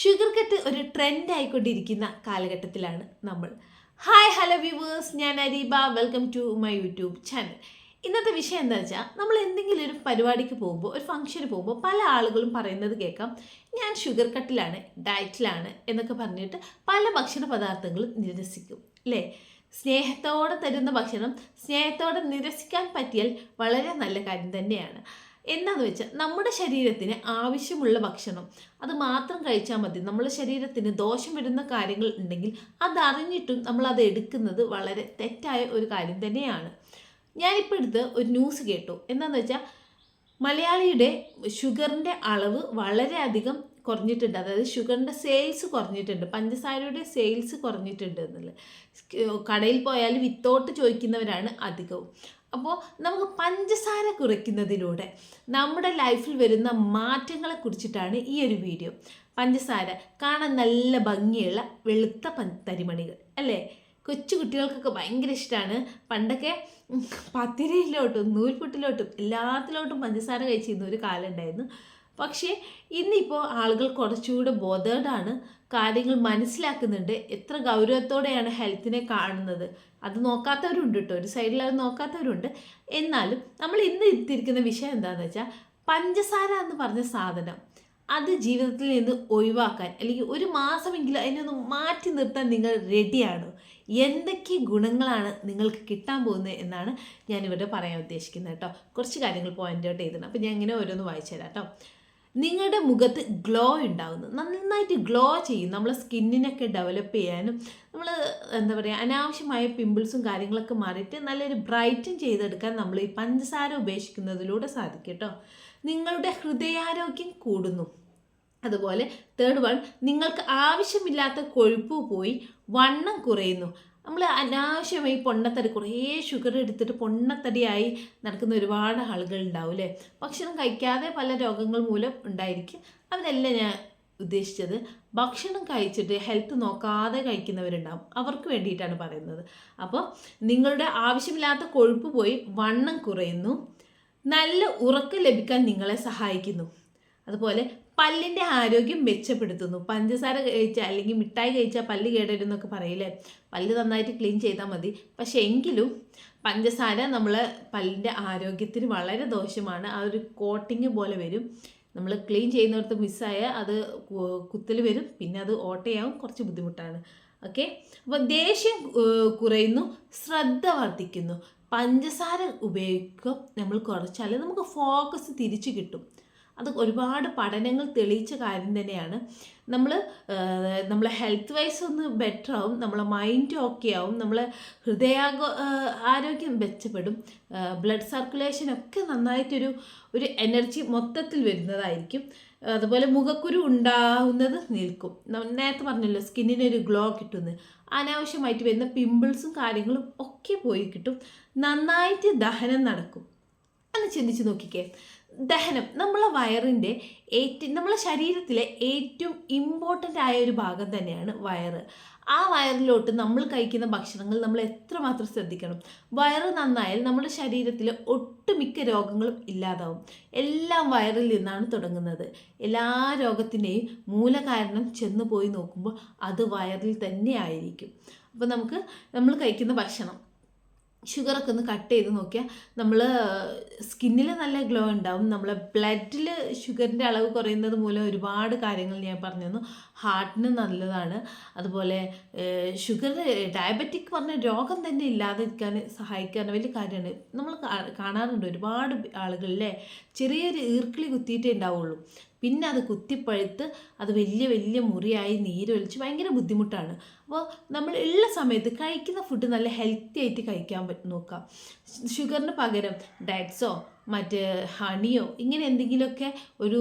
Sugar cut ഒരു trend ആയിക്കൊണ്ടിരിക്കുന്ന കാലഘട്ടത്തിലാണ് നമ്മൾ. ഹായ് ഹലോ വ്യൂവേഴ്സ് ഞാൻ Areeba. Welcome to my YouTube channel ഇന്നത്തെ വിഷയം എന്താ വെച്ചാൽ നമ്മൾ എന്തെങ്കിലും ഒരു പരിപാടിക്ക് പോകുമ്പോൾ ഒരു ഫംഗ്ഷന് പോകുമ്പോൾ പല ആളുകളും പറയുന്നത് കേൾക്കാം. ഞാൻ ഷുഗർ കട്ടിലാണ് ഡയറ്റിലാണ് എന്നൊക്കെ പറഞ്ഞിട്ട് പല ഭക്ഷണ പദാർത്ഥങ്ങളും നിരസിക്കും അല്ലേ സ്നേഹത്തോടെ തരുന്ന ഭക്ഷണം സ്നേഹത്തോടെ നിരസിക്കാൻ പറ്റിയാൽ വളരെ നല്ല കാര്യം തന്നെയാണ്. എന്താണെന്ന് വെച്ചാൽ നമ്മുടെ ശരീരത്തിന് ആവശ്യമുള്ള ഭക്ഷണം അത് മാത്രം കഴിച്ചാൽ മതി. നമ്മുടെ ശരീരത്തിന് ദോഷം വരുന്ന കാര്യങ്ങൾ ഉണ്ടെങ്കിൽ അതറിഞ്ഞിട്ടും നമ്മൾ അത് എടുക്കുന്നത് വളരെ തെറ്റായ ഒരു കാര്യം തന്നെയാണ്. ഞാനിപ്പോൾ എടുത്ത് ഒരു ന്യൂസ് കേട്ടു. എന്താണെന്ന് വെച്ചാൽ മലയാളിയുടെ ഷുഗറിന്റെ അളവ് വളരെയധികം കുറഞ്ഞിട്ടുണ്ട്. അതായത് ഷുഗറിന്റെ സെയിൽസ് കുറഞ്ഞിട്ടുണ്ട്. പഞ്ചസാരയുടെ സെയിൽസ് കുറഞ്ഞിട്ടുണ്ട് എന്നുള്ളത്. കടയിൽ പോയാൽ വിത്തോട്ട് ചോദിക്കുന്നവരാണ് അധികവും. അപ്പോൾ നമുക്ക് പഞ്ചസാര കുറയ്ക്കുന്നതിലൂടെ നമ്മുടെ ലൈഫിൽ വരുന്ന മാറ്റങ്ങളെ കുറിച്ചിട്ടാണ് ഈ ഒരു വീഡിയോ. പഞ്ചസാര കാണാൻ നല്ല ഭംഗിയുള്ള വെളുത്ത തരിമണികൾ അല്ലേ? കൊച്ചു കുട്ടികൾക്കൊക്കെ ഭയങ്കര ഇഷ്ടമാണ് പണ്ടൊക്കെ പത്തിരിയിലോട്ടും നൂൽപുട്ടിലോട്ടും എല്ലാത്തിലോട്ടും പഞ്ചസാര കഴിച്ചിരുന്ന ഒരു കാലം ഉണ്ടായിരുന്നു. പക്ഷേ ഇന്നിപ്പോൾ ആളുകൾ കുറച്ചുകൂടെ ബോധേഡാണ് കാര്യങ്ങൾ മനസ്സിലാക്കുന്നുണ്ട്. എത്ര ഗൗരവത്തോടെയാണ് ഹെൽത്തിനെ കാണുന്നത്. അത് നോക്കാത്തവരുണ്ട് കേട്ടോ ഒരു സൈഡിൽ അത് നോക്കാത്തവരുണ്ട്. എന്നാലും നമ്മൾ ഇന്ന് എത്തിയിരിക്കുന്ന വിഷയം എന്താണെന്ന് വെച്ചാൽ പഞ്ചസാര എന്ന് പറഞ്ഞ സാധനം അത് ജീവിതത്തിൽ നിന്ന് ഒഴിവാക്കാൻ അല്ലെങ്കിൽ ഒരു മാസമെങ്കിലും അതിനൊന്ന് മാറ്റി നിർത്താൻ നിങ്ങൾ റെഡിയാണ് എന്തൊക്കെ ഗുണങ്ങളാണ് നിങ്ങൾക്ക് കിട്ടാൻ പോകുന്നത് എന്നാണ് ഞാനിവിടെ പറയാൻ ഉദ്ദേശിക്കുന്നത് കേട്ടോ കുറച്ച് കാര്യങ്ങൾ പോയിന്റ് ഔട്ട് ചെയ്തിട്ടുണ്ട്. അപ്പോൾ ഞാൻ ഇങ്ങനെ ഓരോന്ന് വായിച്ചു തരാം കേട്ടോ നിങ്ങളുടെ മുഖത്ത് ഗ്ലോ ഉണ്ടാകുന്നു നന്നായിട്ട് ഗ്ലോ ചെയ്യും. നമ്മളെ സ്കിന്നിനൊക്കെ ഡെവലപ്പ് ചെയ്യാനും നമ്മൾ എന്താ പറയുക അനാവശ്യമായ പിമ്പിൾസും കാര്യങ്ങളൊക്കെ മാറിയിട്ട് നല്ലൊരു ബ്രൈറ്റൻ ചെയ്തെടുക്കാൻ നമ്മൾ ഈ പഞ്ചസാര ഉപേക്ഷിക്കുന്നതിലൂടെ സാധിക്കും കേട്ടോ നിങ്ങളുടെ ഹൃദയാരോഗ്യം കൂടുന്നു. അതുപോലെ തേർഡ് വൺ നിങ്ങൾക്ക് ആവശ്യമില്ലാത്ത കൊഴുപ്പ് പോയി വണ്ണം കുറയുന്നു. നമ്മൾ അനാവശ്യമായി പൊണ്ണത്തടി കുറേ ഷുഗർ എടുത്തിട്ട് പൊണ്ണത്തടിയായി നടക്കുന്ന ഒരുപാട് ആളുകൾ ഉണ്ടാവും അല്ലേ ഭക്ഷണം കഴിക്കാതെ പല രോഗങ്ങൾ മൂലം ഉണ്ടായിരിക്കും. അവരല്ല ഞാൻ ഉദ്ദേശിച്ചത്? ഭക്ഷണം കഴിച്ചിട്ട് ഹെൽത്ത് നോക്കാതെ കഴിക്കുന്നവരുണ്ടാവും. അവർക്ക് വേണ്ടിയിട്ടാണ് പറയുന്നത്. അപ്പോൾ നിങ്ങളുടെ ആവശ്യമില്ലാത്ത കൊഴുപ്പ് പോയി വണ്ണം കുറയുന്നു. നല്ല ഉറക്കം ലഭിക്കാൻ നിങ്ങളെ സഹായിക്കുന്നു. അതുപോലെ പല്ലിന്റെ ആരോഗ്യം മെച്ചപ്പെടുത്തുന്നു. പഞ്ചസാര കഴിച്ചാൽ അല്ലെങ്കിൽ മിഠായി കഴിച്ചാൽ പല്ല് കേടരും എന്നൊക്കെ പറയില്ലേ? പല്ല് നന്നായിട്ട് ക്ലീൻ ചെയ്താൽ മതി. പക്ഷെ എങ്കിലും പഞ്ചസാര നമ്മൾ പല്ലിന്റെ ആരോഗ്യത്തിന് വളരെ ദോഷമാണ്. ആ ഒരു കോട്ടിങ് പോലെ വരും. നമ്മൾ ക്ലീൻ ചെയ്യുന്നിടത്ത് മിസ്സായ അത് കുത്തൽ വരും. പിന്നെ അത് ഓട്ടയാവും. കുറച്ച് ബുദ്ധിമുട്ടാണ്. ഓക്കെ? അപ്പോൾ ദേഷ്യം കുറയുന്നു. ശ്രദ്ധ വർദ്ധിക്കുന്നു. പഞ്ചസാര ഉപയോഗിക്കുക നമ്മൾ കുറച്ചാൽ നമുക്ക് ഫോക്കസ് തിരിച്ചു കിട്ടും. അത് ഒരുപാട് പഠനങ്ങൾ തെളിയിച്ച കാര്യം തന്നെയാണ്. നമ്മൾ നമ്മളെ ഹെൽത്ത് വൈസ് ഒന്ന് ബെറ്റർ ആവും നമ്മളെ മൈൻഡ് ഓക്കെ ആവും നമ്മളെ ഹൃദയാഗോ ആരോഗ്യം മെച്ചപ്പെടും ബ്ലഡ് സർക്കുലേഷൻ ഒക്കെ നന്നായിട്ടൊരു ഒരു എനർജി മൊത്തത്തിൽ വരുന്നതായിരിക്കും. അതുപോലെ മുഖക്കുരു ഉണ്ടാവുന്നത് നിൽക്കും. നേരത്തെ പറഞ്ഞല്ലോ സ്കിന്നിനൊരു ഗ്ലോ കിട്ടുന്നത് അനാവശ്യമായിട്ട് വരുന്ന പിമ്പിൾസും കാര്യങ്ങളും ഒക്കെ പോയി കിട്ടും. നന്നായിട്ട് ദഹനം നടക്കും. എന്ന് ചിന്തിച്ച് നോക്കിക്കേ. ദഹനം നമ്മളെ വയറിന്റെ ഏറ്റവും നമ്മളെ ശരീരത്തിലെ ഏറ്റവും ഇമ്പോർട്ടന്റ് ആയ ഒരു ഭാഗം തന്നെയാണ് വയറ്. ആ വയറിലോട്ട് നമ്മൾ കഴിക്കുന്ന ഭക്ഷണങ്ങൾ നമ്മൾ എത്രമാത്രം ശ്രദ്ധിക്കണം? വയറ് നന്നായാൽ നമ്മുടെ ശരീരത്തിലെ ഒട്ടുമിക്ക രോഗങ്ങളും ഇല്ലാതാവും. എല്ലാം വയറിൽ നിന്നാണ് തുടങ്ങുന്നത്. എല്ലാ രോഗത്തിന്റെയും മൂലകാരണം ചെന്ന് പോയി നോക്കുമ്പോൾ അത് വയറിൽ തന്നെ ആയിരിക്കും. അപ്പോൾ നമുക്ക് നമ്മൾ കഴിക്കുന്ന ഭക്ഷണം ഷുഗറൊക്കെ ഒന്ന് കട്ട് ചെയ്ത് നോക്കിയാൽ നമ്മൾ സ്കിന്നിൽ നല്ല ഗ്ലോ ഉണ്ടാവും നമ്മളെ ബ്ലഡിൽ ഷുഗറിന്റെ അളവ് കുറയുന്നത് മൂലം ഒരുപാട് കാര്യങ്ങൾ ഞാൻ പറഞ്ഞു തന്നു. ഹാർട്ടിന് നല്ലതാണ്. അതുപോലെ ഷുഗർ ഡയബറ്റിക് പറഞ്ഞ രോഗം തന്നെ ഇല്ലാതിരിക്കാൻ സഹായിക്കാൻ വലിയ കാര്യമാണ്. നമ്മൾ കാണാറുണ്ട് ഒരുപാട് ആളുകളിലെ ചെറിയൊരു ഈർക്കിളി കുത്തിയിട്ടേ ഉണ്ടാവുള്ളൂ പിന്നെ അത് കുത്തിപ്പഴുത്ത് അത് വലിയ വലിയ മുറിയായി നീരൊലിച്ച് ഭയങ്കര ബുദ്ധിമുട്ടാണ്. അപ്പോൾ നമ്മൾ ഉള്ള സമയത്ത് കഴിക്കുന്ന ഫുഡ് നല്ല ഹെൽത്തി ആയിട്ട് കഴിക്കാൻ നോക്കാം. ഷുഗറിന് പകരം ഡയറ്റ്സോ മറ്റ് ഹണിയോ ഇങ്ങനെ എന്തെങ്കിലുമൊക്കെ ഒരു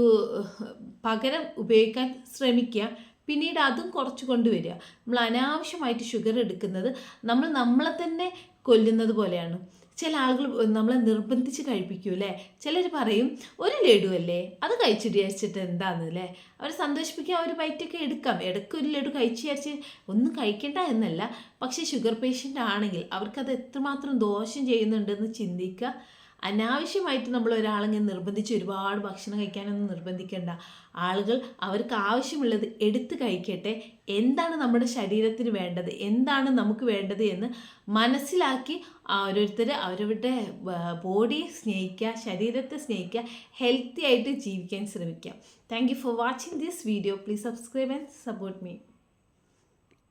പകരം ഉപയോഗിക്കാൻ ശ്രമിക്കുക. പിന്നീട് അതും കുറച്ച് കൊണ്ടുവരിക. നമ്മൾ അനാവശ്യമായിട്ട് ഷുഗർ എടുക്കുന്നത് നമ്മൾ നമ്മളെ തന്നെ കൊല്ലുന്നത് പോലെയാണ്. ചില ആളുകൾ നമ്മളെ നിർബന്ധിച്ച് കഴിപ്പിക്കൂ അല്ലേ? ചിലർ പറയും ഒരു ലഡു അല്ലേ അത് കഴിച്ചിട്ട് വിചാരിച്ചിട്ട് എന്താന്ന് അല്ലേ? അവരെ സന്തോഷിപ്പിക്കാൻ ഒരു ബൈറ്റൊക്കെ എടുക്കാം. ഇടയ്ക്ക് ഒരു ലഡു കഴിച്ച് വിചാരിച്ച് ഒന്നും കഴിക്കേണ്ട എന്നല്ല. പക്ഷേ ഷുഗർ പേഷ്യന്റ് ആണെങ്കിൽ അവർക്കത് എത്രമാത്രം ദോഷം ചെയ്യുന്നുണ്ടെന്ന് ചിന്തിക്കുക. അനാവശ്യമായിട്ട് നമ്മൾ ഒരാളെങ്ങനെ നിർബന്ധിച്ച് ഒരുപാട് ഭക്ഷണം കഴിക്കാനൊന്നും നിർബന്ധിക്കേണ്ട. ആളുകൾ അവർക്ക് ആവശ്യമുള്ളത് എടുത്ത് കഴിക്കട്ടെ. എന്താണ് നമ്മുടെ ശരീരത്തിന് വേണ്ടത്? എന്താണ് നമുക്ക് വേണ്ടത് എന്ന് മനസ്സിലാക്കി ഓരോരുത്തർ അവരവരുടെ ബോഡിയെ സ്നേഹിക്കുക ശരീരത്തെ സ്നേഹിക്കുക ഹെൽത്തി ആയിട്ട് ജീവിക്കാൻ ശ്രമിക്കുക. Thank you for watching this video please subscribe and support me